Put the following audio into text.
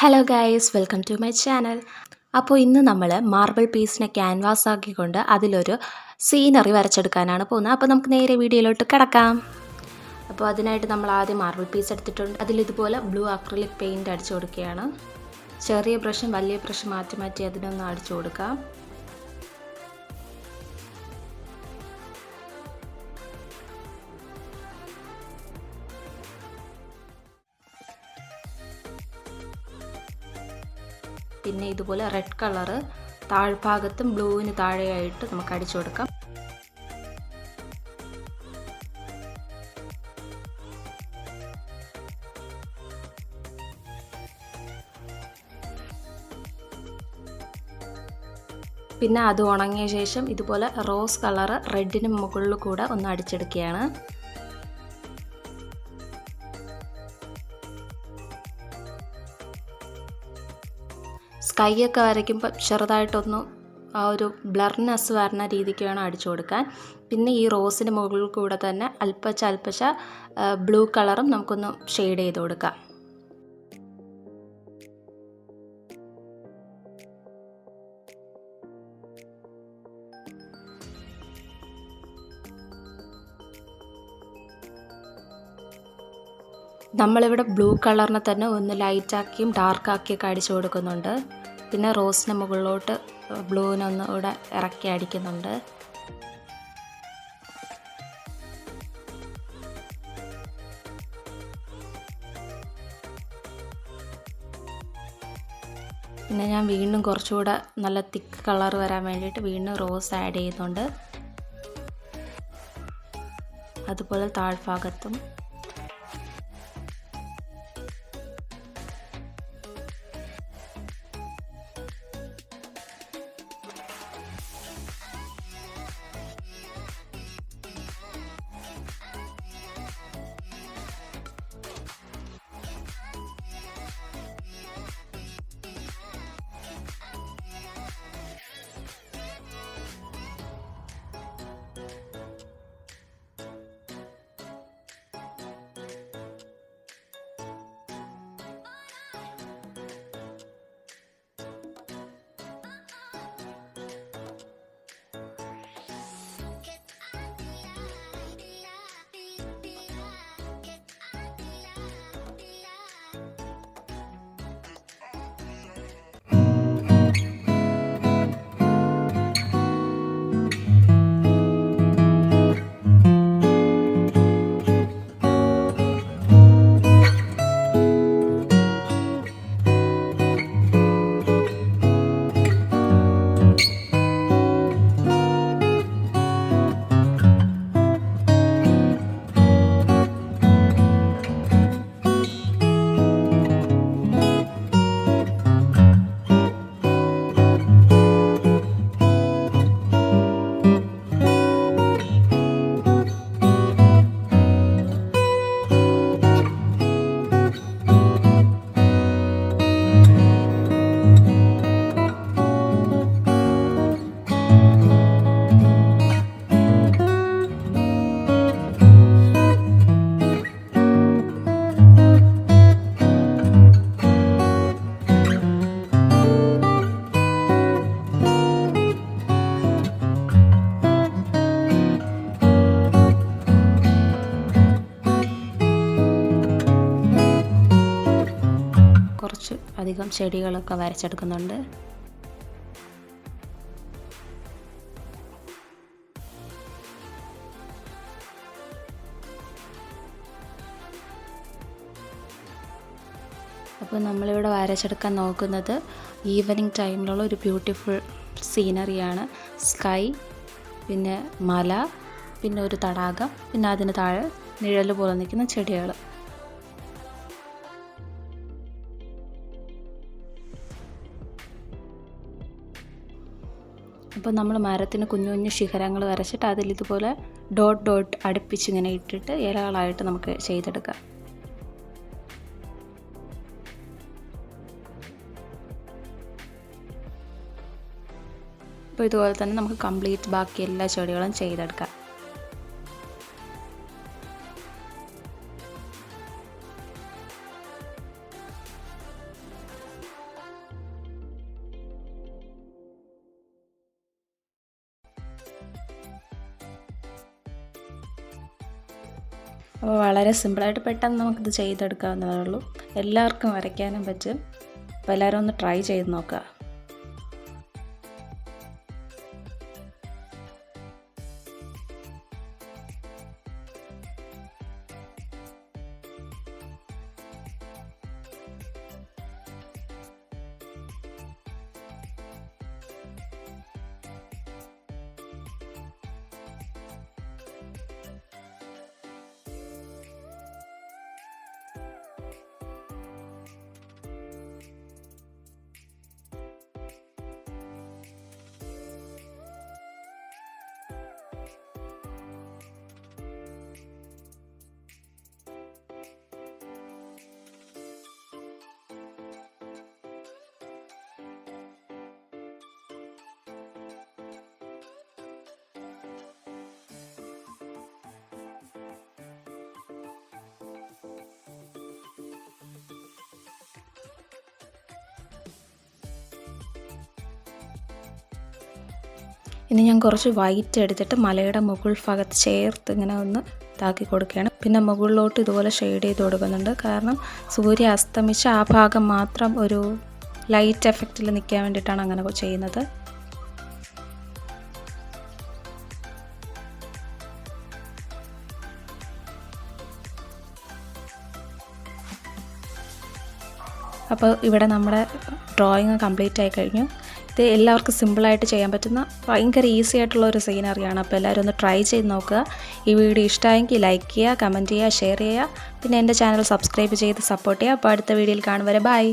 Hello guys welcome to my channel അപ്പോൾ ഇന്ന് നമ്മൾ മാർബിൾ പീസിനെ ക്യാൻവാസ് ആക്കിക്കൊണ്ട് അതിലൊരു സീനറി വരച്ചെടുക്കാനാണ് പോകുന്നത്. അപ്പോൾ നമുക്ക് നേരെ വീഡിയോയിലോട്ട് കിടക്കാം. അപ്പോൾ അതിനായിട്ട് നമ്മൾ ആദ്യം മാർബിൾ പീസ് എടുത്തിട്ടുണ്ട്. അതിലിതുപോലെ ബ്ലൂ അക്രിലിക് പെയിന്റ് അടിച്ചു കൊടുക്കുകയാണ്. ചെറിയ ബ്രഷും വലിയ ബ്രഷും മാറ്റി മാറ്റി അതിനൊന്ന് അടിച്ചു കൊടുക്കാം. പിന്നെ ഇതുപോലെ റെഡ് കളറ് താഴ്ഭാഗത്തും ബ്ലൂവിന് താഴെയായിട്ട് നമുക്ക് അടിച്ചു കൊടുക്കാം. പിന്നെ അത് ഉണങ്ങിയ ശേഷം ഇതുപോലെ റോസ് കളറ് റെഡിന് മുകളിൽ കൂടെ ഒന്ന് അടിച്ചെടുക്കുകയാണ്. സ്കൈ ഒക്കെ വരയ്ക്കുമ്പോൾ ചെറുതായിട്ടൊന്ന് ആ ഒരു ബ്ലർനെസ് വരുന്ന രീതിക്ക് വേണം അടിച്ചു കൊടുക്കാൻ. പിന്നെ ഈ റോസിന് മുകളിൽ കൂടെ തന്നെ അല്പച്ച അല്പച്ച ബ്ലൂ കളറും നമുക്കൊന്ന് ഷെയ്ഡ് ചെയ്ത് കൊടുക്കാം. നമ്മളിവിടെ ബ്ലൂ കളറിനെ തന്നെ ഒന്ന് ലൈറ്റാക്കിയും ഡാർക്കാക്കിയൊക്കെ അടിച്ചു കൊടുക്കുന്നുണ്ട്. പിന്നെ റോസിന് മുകളിലോട്ട് ബ്ലൂവിനൊന്ന് ഇവിടെ ഇറക്കി അടിക്കുന്നുണ്ട്. പിന്നെ ഞാൻ വീണ്ടും കുറച്ചുകൂടെ നല്ല തിക്ക് കളർ വരാൻ വേണ്ടിയിട്ട് വീണ്ടും റോസ് ആഡ് ചെയ്യുന്നുണ്ട്. അതുപോലെ താഴ്ഭാഗത്തും. അധികം ചെടികളൊക്കെ വരച്ചെടുക്കുന്നുണ്ട്. അപ്പോൾ നമ്മളിവിടെ വരച്ചെടുക്കാൻ നോക്കുന്നത് ഈവനിങ് ടൈമിലുള്ള ഒരു ബ്യൂട്ടിഫുൾ സീനറിയാണ്. സ്കൈ പിന്നെ മല പിന്നെ ഒരു തടാകം പിന്നെ അതിന് താഴെ നിഴൽ പോലെ നിൽക്കുന്ന ചെടികൾ അപ്പോൾ നമ്മൾ മരത്തിന് കുഞ്ഞു കുഞ്ഞു ശിഖരങ്ങൾ വരച്ചിട്ട് അതിൽ ഇതുപോലെ ഡോട്ട് ഡോട്ട് അടുപ്പിച്ച് ഇങ്ങനെ ഇട്ടിട്ട് ഇലകളായിട്ട് നമുക്ക് ചെയ്തെടുക്കാം. അപ്പോൾ ഇതുപോലെ തന്നെ നമുക്ക് കംപ്ലീറ്റ് ബാക്കി എല്ലാ ചെടികളും ചെയ്തെടുക്കാം. അപ്പോൾ വളരെ സിമ്പിളായിട്ട് പെട്ടെന്ന് നമുക്കിത് ചെയ്തെടുക്കാവുന്നതേ ഉള്ളൂ. എല്ലാവർക്കും വരയ്ക്കാനും പറ്റും. അപ്പോൾ എല്ലാവരും ഒന്ന് ട്രൈ ചെയ്ത് നോക്കുക. ഇനി ഞാൻ കുറച്ച് വൈറ്റ് എടുത്തിട്ട് മലയുടെ മുകൾ ഭാഗത്ത് ചേർത്ത് ഇങ്ങനെ ഒന്ന് ഇതാക്കി കൊടുക്കുകയാണ്. പിന്നെ മുകളിലോട്ട് ഇതുപോലെ ഷെയ്ഡ് ചെയ്ത് കൊടുക്കുന്നുണ്ട്. കാരണം സൂര്യ അസ്തമിച്ച ആ ഭാഗം മാത്രം ഒരു ലൈറ്റ് എഫക്റ്റിൽ നിൽക്കാൻ വേണ്ടിയിട്ടാണ് അങ്ങനെ ചെയ്യുന്നത്. അപ്പോൾ ഇവിടെ നമ്മുടെ ഡ്രോയിങ് കംപ്ലീറ്റ് ആയി കഴിഞ്ഞു. ഇത് എല്ലാവർക്കും സിമ്പിളായിട്ട് ചെയ്യാൻ പറ്റുന്ന ഭയങ്കര ഈസി ആയിട്ടുള്ള ഒരു സീനറിയാണ് അപ്പോൾ എല്ലാവരും ഒന്ന് ട്രൈ ചെയ്ത് നോക്കുക. ഈ വീഡിയോ ഇഷ്ടമായെങ്കിൽ ലൈക്ക് ചെയ്യുക കമന്റ് ചെയ്യുക ഷെയർ ചെയ്യുക. പിന്നെ എന്റെ ചാനൽ സബ്സ്ക്രൈബ് ചെയ്ത് സപ്പോർട്ട് ചെയ്യുക. അപ്പോൾ അടുത്ത വീഡിയോയിൽ കാണും വരെ. ബൈ